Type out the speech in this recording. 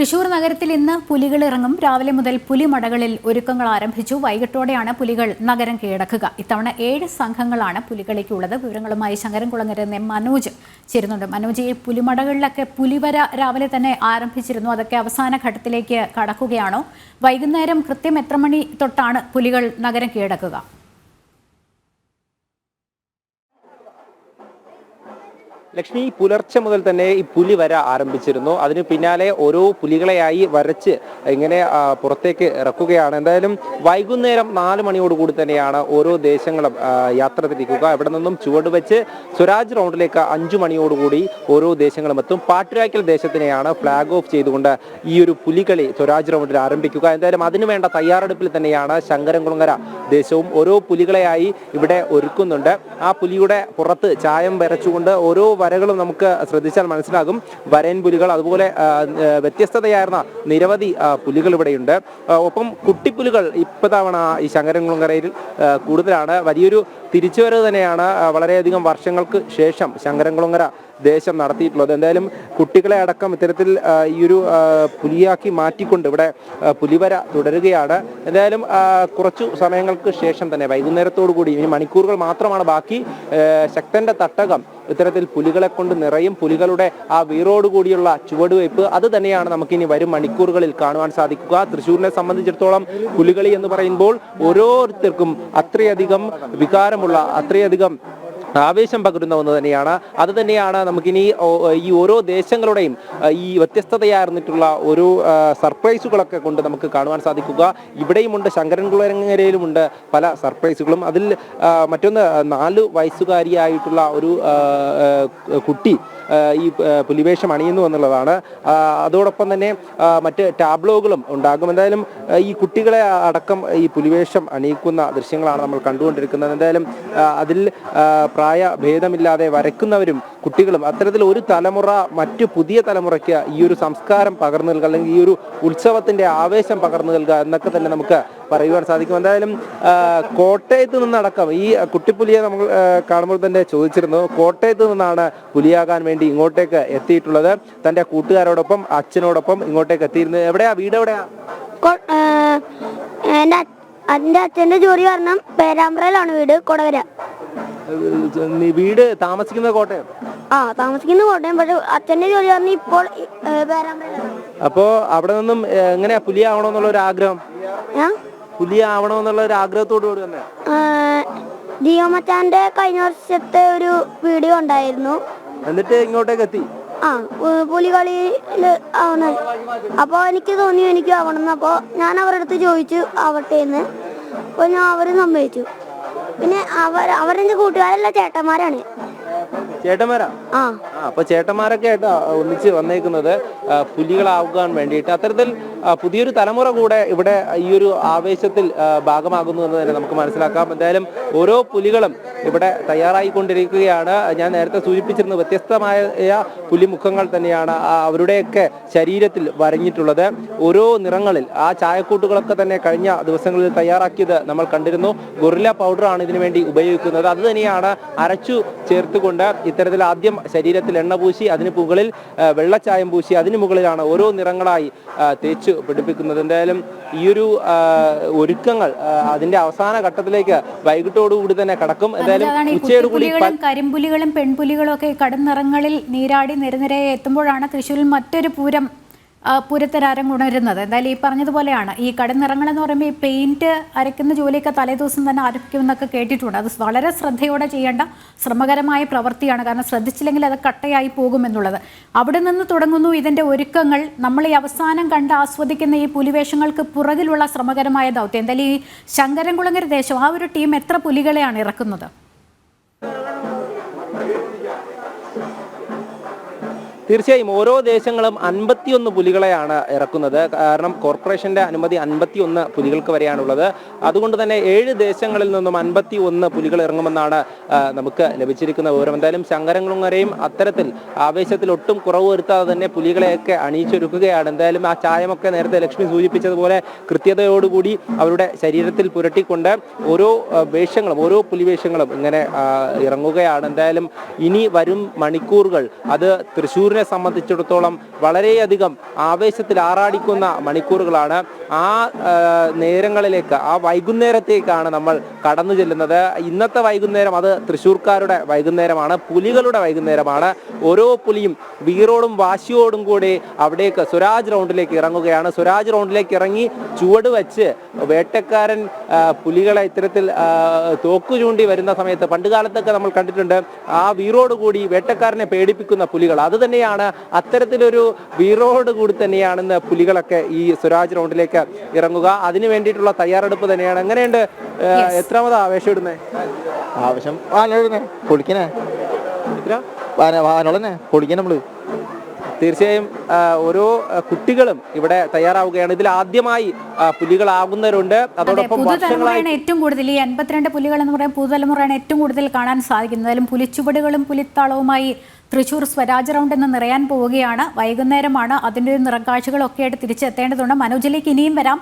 തൃശൂർ നഗരത്തിൽ ഇന്ന് പുലികൾ ഇറങ്ങും. രാവിലെ മുതൽ പുലിമടകളിൽ ഒരുക്കങ്ങൾ ആരംഭിച്ചു. വൈകിട്ടോടെയാണ് പുലികൾ നഗരം കീഴടക്കുക. ഇത്തവണ ഏഴ് സംഘങ്ങളാണ് പുലികളിക്കുള്ളത്. വിവരങ്ങളുമായി ശങ്കരൻകുളങ്ങര എന്ന മനോജ് ചേരുന്നുണ്ട്. മനോജ് ഈ പുലിമടകളിലൊക്കെ പുലിവര രാവിലെ തന്നെ ആരംഭിച്ചിരുന്നു. അതൊക്കെ അവസാന ഘട്ടത്തിലേക്ക് കടക്കുകയാണോ? വൈകുന്നേരം കൃത്യം എത്ര മണി തൊട്ടാണ് പുലികൾ നഗരം കീഴടക്കുക? ലക്ഷ്മി പുലർച്ചെ മുതൽ തന്നെ ഈ പുലി വര ആരംഭിച്ചിരുന്നു. അതിന് പിന്നാലെ ഓരോ പുലികളെയായി വരച്ച് ഇങ്ങനെ പുറത്തേക്ക് ഇറക്കുകയാണ്. എന്തായാലും വൈകുന്നേരം നാല് മണിയോടുകൂടി തന്നെയാണ് ഓരോ ദേശങ്ങളും യാത്ര തിരിക്കുക. ഇവിടെ നിന്നും ചുവട് വെച്ച് സ്വരാജ് റൗണ്ടിലേക്ക് അഞ്ചു മണിയോടുകൂടി ഓരോ ദേശങ്ങളും എത്തും. പാട്ടുരാക്കൽ ദേശത്തിനെയാണ് ഫ്ലാഗ് ഓഫ് ചെയ്തുകൊണ്ട് ഈ ഒരു പുലികളി സ്വരാജ് റൗണ്ടിൽ ആരംഭിക്കുക. എന്തായാലും അതിനു വേണ്ട തയ്യാറെടുപ്പിൽ തന്നെയാണ് ശങ്കരൻകുളങ്ങര ദേശവും ഓരോ പുലികളെയായി ഇവിടെ ഒരുക്കുന്നുണ്ട്. ആ പുലിയുടെ പുറത്ത് ചായം വരച്ചുകൊണ്ട് ഓരോ വരകളും നമുക്ക് ശ്രദ്ധിച്ചാൽ മനസ്സിലാകും. വരയൻ പുലികൾ അതുപോലെ വ്യത്യസ്തതയായിരുന്ന നിരവധി പുലികൾ ഇവിടെയുണ്ട്. ഒപ്പം കുട്ടിപ്പുലികൾ ഇപ്പത്തവണ ഈ ശങ്കരൻകുളങ്കരയിൽ കൂടുതലാണ്. വലിയൊരു തിരിച്ചുവരവ് തന്നെയാണ് വളരെയധികം വർഷങ്ങൾക്ക് ശേഷം ശങ്കരൻകുളങ്ങര ദേശം നടത്തിയിട്ടുള്ളത്. എന്തായാലും കുട്ടികളെ അടക്കം ഇത്തരത്തിൽ ഈ ഒരു പുലിയാക്കി മാറ്റിക്കൊണ്ട് ഇവിടെ പുലിവര തുടരുകയാണ്. എന്തായാലും കുറച്ചു സമയങ്ങൾക്ക് ശേഷം തന്നെ വൈകുന്നേരത്തോടു കൂടി ഇനി മണിക്കൂറുകൾ മാത്രമാണ് ബാക്കി ശക്തന്റെ തട്ടകം ഇത്തരത്തിൽ പുലികളെ കൊണ്ട് നിറയും പുലികളുടെ ആ വീറോടുകൂടിയുള്ള ചുവടുവയ്പ്. അത് തന്നെയാണ് നമുക്കിനി വരും മണിക്കൂറുകളിൽ കാണുവാൻ സാധിക്കുക. തൃശ്ശൂരിനെ സംബന്ധിച്ചിടത്തോളം പുലികളി എന്ന് പറയുമ്പോൾ ഓരോരുത്തർക്കും അത്രയധികം വികാരമുള്ള അത്രയധികം ആവേശം പകരുന്ന ഒന്ന് തന്നെയാണ്. അത് തന്നെയാണ് നമുക്കിനി ഈ ഓരോ ദേശങ്ങളുടെയും ഈ വ്യത്യസ്തതയായിരുന്നിട്ടുള്ള ഒരു സർപ്രൈസുകളൊക്കെ കൊണ്ട് നമുക്ക് കാണുവാൻ സാധിക്കുക. ഇവിടെയുമുണ്ട് ശങ്കരൻകുളങ്ങരയിലുമുണ്ട് പല സർപ്രൈസുകളും. അതിൽ മറ്റൊന്ന് നാല് വയസ്സുകാരിയായിട്ടുള്ള ഒരു കുട്ടി ഈ പുലിവേഷം അണിയുന്നു എന്നുള്ളതാണ്. അതോടൊപ്പം തന്നെ മറ്റ് ടാബ്ലോകളും ഉണ്ടാകും. എന്തായാലും ഈ കുട്ടികളെ അടക്കം ഈ പുലിവേഷം അണിയിക്കുന്ന ദൃശ്യങ്ങളാണ് നമ്മൾ കണ്ടുകൊണ്ടിരിക്കുന്നത്. എന്തായാലും അതിൽ പ്രായ ഭേദമില്ലാതെ വരയ്ക്കുന്നവരും കുട്ടികളും അത്തരത്തിൽ ഒരു തലമുറ മറ്റു പുതിയ തലമുറയ്ക്ക് ഈ ഒരു സംസ്കാരം പകർന്നു നൽകുക അല്ലെങ്കിൽ ഈ ഒരു ഉത്സവത്തിന്റെ ആവേശം പകർന്നു നൽകുക എന്നൊക്കെ തന്നെ നമുക്ക് പറയുവാൻ സാധിക്കും. എന്തായാലും കോട്ടയത്ത് നിന്നടക്കം ഈ കുട്ടിപ്പുലിയെ നമ്മൾ കാണുമ്പോൾ തന്നെ ചോദിച്ചിരുന്നു. കോട്ടയത്ത് നിന്നാണ് പുലിയാകാൻ വേണ്ടി ഇങ്ങോട്ടേക്ക് എത്തിയിട്ടുള്ളത്. തന്റെ കൂട്ടുകാരോടൊപ്പം അച്ഛനോടൊപ്പം ഇങ്ങോട്ടേക്ക് എത്തിയിരുന്നത് എവിടെയാ? വീട് എവിടെയാ? കൊ- അച്ഛന്റെ ജോലി കാരണം പേരാമ്പ്രയിലാണ് വീട് കൊടവര വീട് താമസിക്കുന്നത് കോട്ടയം? ആ താമസിക്കുന്ന കോട്ടയം പക്ഷെ അച്ഛന്റെ ജോലി കാരണം ഇപ്പോൾ പേരാമ്പ്രയിലാണ്. അപ്പോ അവിടെ നിന്നും എങ്ങനെയാ പുലിയാവണമെന്നുള്ള ഒരു ആഗ്രഹം ഞാൻ പുലിയാവണമെന്നുള്ള ഒരു ആഗ്രഹത്തോടു കൂടി തന്നെ. ജിയോ മച്ചാന്റെ കഴിഞ്ഞ വർഷത്തെ ഒരു വീഡിയോ ഉണ്ടായിരുന്നു. എന്നിട്ട് ഇങ്ങോട്ടേക്ക് എത്തി ആ പുലികളിയിൽ ആവണം അപ്പോൾ എനിക്ക് തോന്നി എനിക്ക് ആവണം. അപ്പോൾ ഞാൻ അവരുടെ അടുത്ത് ചോദിച്ചു ആവട്ടെ എന്ന്. അപ്പോൾ ഞാൻ അവർ സമ്മതിച്ചു. പിന്നെ അവർ അവരെന്റെ കൂട്ടുകാരല്ല ചേട്ടന്മാരാണ്. ചേട്ടന്മാരാ? അപ്പൊ ചേട്ടന്മാരൊക്കെ ആയിട്ട് ഒന്നിച്ച് വന്നേക്കുന്നത് ആ, പുലികളാകാൻ വേണ്ടിയിട്ട്. അത്തരത്തിൽ പുതിയൊരു തലമുറ കൂടെ ഇവിടെ ഈ ഒരു ആവേശത്തിൽ ഭാഗമാകുന്നു എന്ന് തന്നെ നമുക്ക് മനസ്സിലാക്കാം. എന്തായാലും ഓരോ പുലികളും ഇവിടെ തയ്യാറായിക്കൊണ്ടിരിക്കുകയാണ്. ഞാൻ നേരത്തെ സൂചിപ്പിച്ചിരുന്ന വ്യത്യസ്തമായ പുലിമുഖങ്ങൾ തന്നെയാണ് അവരുടെയൊക്കെ ശരീരത്തിൽ വരഞ്ഞിട്ടുള്ളത്. ഓരോ നിറങ്ങളിൽ ആ ചായക്കൂട്ടുകളൊക്കെ തന്നെ കഴിഞ്ഞ ദിവസങ്ങളിൽ തയ്യാറാക്കിയത് നമ്മൾ കണ്ടിരുന്നു. ഗൊറില്ല പൗഡറാണ് ഇതിനു വേണ്ടി ഉപയോഗിക്കുന്നത്. അത് തന്നെയാണ് അരച്ചു ചേർത്തുകൊണ്ട് ഇത്തരത്തിൽ ആദ്യം ശരീരത്തിൽ എണ്ണ പൂശി അതിന് മുകളിൽ വെള്ളച്ചായം പൂശി അതിന് മുകളിലാണ് ഓരോ നിറങ്ങളായി തേച്ച് പിടിപ്പിക്കുന്നത്. എന്തായാലും ഈ ഒരു ഒരുക്കങ്ങൾ അതിന്റെ അവസാന ഘട്ടത്തിലേക്ക് വൈകിട്ടോടുകൂടി തന്നെ കടക്കും. എന്തായാലും ഉച്ചയോട് കൂടി കരിമ്പുലികളും പെൺപുലികളും ഒക്കെ കടന്നിറങ്ങളിൽ നീരാടി നിരനിരയെ എത്തുമ്പോഴാണ് തൃശ്ശൂരിൽ മറ്റൊരു പൂരം ആ, പൂരത്തിനാരം ഉണരുന്നത്. എന്തായാലും ഈ പറഞ്ഞതുപോലെയാണ്. ഈ കടന്നിറങ്ങൾ എന്ന് പറയുമ്പോൾ ഈ പെയിന്റ് അരയ്ക്കുന്ന ജോലിയൊക്കെ തലേദിവസം തന്നെ ആരംഭിക്കുമെന്നൊക്കെ കേട്ടിട്ടുണ്ട്. അത് വളരെ ശ്രദ്ധയോടെ ചെയ്യേണ്ട ശ്രമകരമായ പ്രവൃത്തിയാണ്. കാരണം ശ്രദ്ധിച്ചില്ലെങ്കിൽ അത് കട്ടയായി പോകുമെന്നുള്ളത്. അവിടെ നിന്ന് തുടങ്ങുന്നു ഇതിന്റെ ഒരുക്കങ്ങൾ. നമ്മൾ ഈ അവസാനം കണ്ട് ആസ്വദിക്കുന്ന ഈ പുലിവേഷങ്ങൾക്ക് പുറകിലുള്ള ശ്രമകരമായ ദൗത്യം. എന്തായാലും ഈ ശങ്കരൻകുളങ്ങര ദേശം ആ ഒരു ടീം എത്ര പുലികളെയാണ് ഇറക്കുന്നത്? തീർച്ചയായും ഓരോ ദേശങ്ങളും അൻപത്തിയൊന്ന് പുലികളെയാണ് ഇറക്കുന്നത്. കാരണം കോർപ്പറേഷന്റെ അനുമതി അൻപത്തിയൊന്ന് പുലികൾക്ക് വരെയാണുള്ളത്. അതുകൊണ്ട് തന്നെ ഏഴ് ദേശങ്ങളിൽ നിന്നും അൻപത്തി ഒന്ന് പുലികൾ ഇറങ്ങുമെന്നാണ് നമുക്ക് ലഭിച്ചിരിക്കുന്ന വിവരം. എന്തായാലും ശങ്കരങ്ങളുങ്ങരെയും അത്തരത്തിൽ ആവേശത്തിൽ ഒട്ടും കുറവ് വരുത്താതെ തന്നെ പുലികളെയൊക്കെ അണിയിച്ചൊരുക്കുകയാണ്. എന്തായാലും ആ ചായമൊക്കെ നേരത്തെ ലക്ഷ്മി സൂചിപ്പിച്ചതുപോലെ കൃത്യതയോടുകൂടി അവരുടെ ശരീരത്തിൽ പുരട്ടിക്കൊണ്ട് ഓരോ വേഷങ്ങളും ഓരോ പുലിവേഷങ്ങളും ഇങ്ങനെ ഇറങ്ങുകയാണ്. എന്തായാലും ഇനി വരും മണിക്കൂറുകൾ അത് തൃശ്ശൂരിനെ തൃശ്ശൂരിനെ സംബന്ധിച്ചിടത്തോളം വളരെയധികം ആവേശത്തിൽ ആറാടിക്കുന്ന മണിക്കൂറുകളാണ്. ആ നേരങ്ങളിലേക്ക് ആ വൈകുന്നേരത്തേക്കാണ് നമ്മൾ കടന്നു ചെല്ലുന്നത്. ഇന്നത്തെ വൈകുന്നേരം അത് തൃശ്ശൂർക്കാരുടെ വൈകുന്നേരമാണ് പുലികളുടെ വൈകുന്നേരമാണ്. ഓരോ പുലിയും വീറോടും വാശിയോടും കൂടി അവിടേക്ക് സ്വരാജ് റൗണ്ടിലേക്ക് ഇറങ്ങുകയാണ്. സ്വരാജ് റൗണ്ടിലേക്ക് ഇറങ്ങി ചുവട് വെച്ച് വേട്ടക്കാരൻ പുലികളെ ഇത്തരത്തിൽ തോക്കു ചൂണ്ടി വരുന്ന സമയത്ത് പണ്ട് കാലത്തൊക്കെ നമ്മൾ കണ്ടിട്ടുണ്ട് ആ വീറോടുകൂടി വേട്ടക്കാരനെ പേടിപ്പിക്കുന്ന പുലികൾ. അത് തന്നെയാണ് അത്തരത്തിലൊരു വീറോട് കൂടി തന്നെയാണ് ഇന്ന് പുലികളൊക്കെ ഈ സ്വരാജ് റൗണ്ടിലേക്ക് ഇറങ്ങുക. അതിനു വേണ്ടിയിട്ടുള്ള തയ്യാറെടുപ്പ് തന്നെയാണ്. എങ്ങനെയുണ്ട്? എത്രാമത് ആവേശം ഇടുന്നേ? ആവശ്യം വാനോടനെ പൊളിക്കണേ എത്ര? വാന വാനോളനെ പൊളിക്കണ നമ്മൾ. തീർച്ചയായും ഓരോ കുട്ടികളും ഇവിടെ തയ്യാറാവുകയാണ്. ഇതിൽ ആദ്യമായി പുലികളാകുന്നവരുണ്ട്. അതോടൊപ്പം പുതുതലമുറയാണ് ഏറ്റവും കൂടുതൽ. ഈ എൺപത്തിരണ്ട് പുലികൾ എന്ന് പറയുമ്പോൾ പുതുതലമുറയാണ് ഏറ്റവും കൂടുതൽ കാണാൻ സാധിക്കുന്നത്. അതിലും പുലിച്ചുവടുകളും പുലിത്താളവുമായി തൃശൂർ സ്വരാജ് റൗണ്ട് എന്ന് നിറയാൻ പോവുകയാണ്. വൈകുന്നേരമാണ് അതിന്റെ ഒരു നിറക്കാഴ്ചകളൊക്കെ ആയിട്ട് തിരിച്ചെത്തേണ്ടതുണ്ട്. മനോജിലേക്ക് ഇനിയും വരാം.